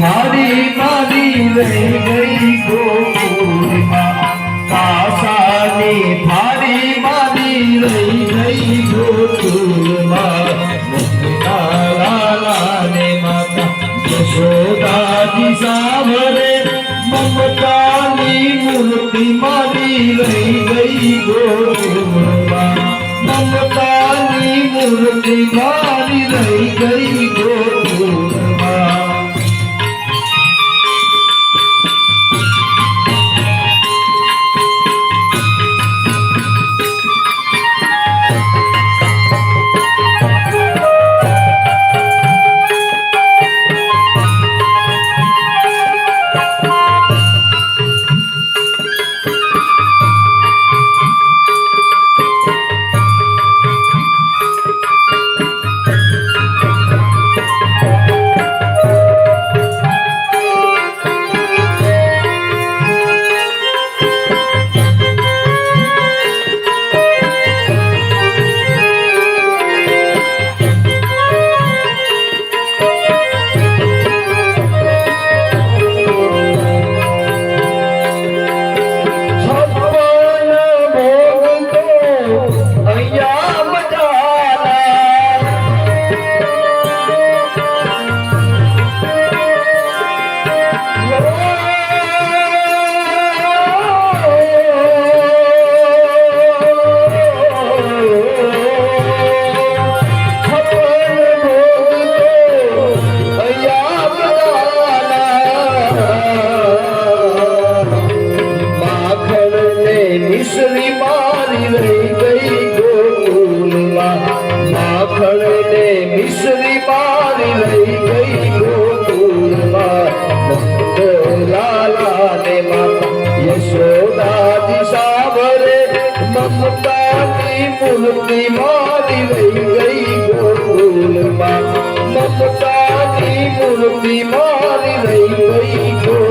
થાળી મારી રહી ગઈ ગોકુળમાં. પાસાની મારી મારી રહી ગઈ ગોકુળમાં. લાલાને માતા, યશોદાજી સાવરે મમતાની મૂર્તિ મારી રહી ગઈ ગોકુળમાં. મમતાની મૂર્તિ મારી રહી ગઈ માખણ ને મિશ્રી મારી લઈ ગઈ નંદ લાલા ને માતા યશોદાજી સાવરે મમતાની મૂર્તિ મારી લઈ ગઈ ગોકુલમાં મમતાની મૂર્તિ મારી લઈ ગઈ ગોકુલમાં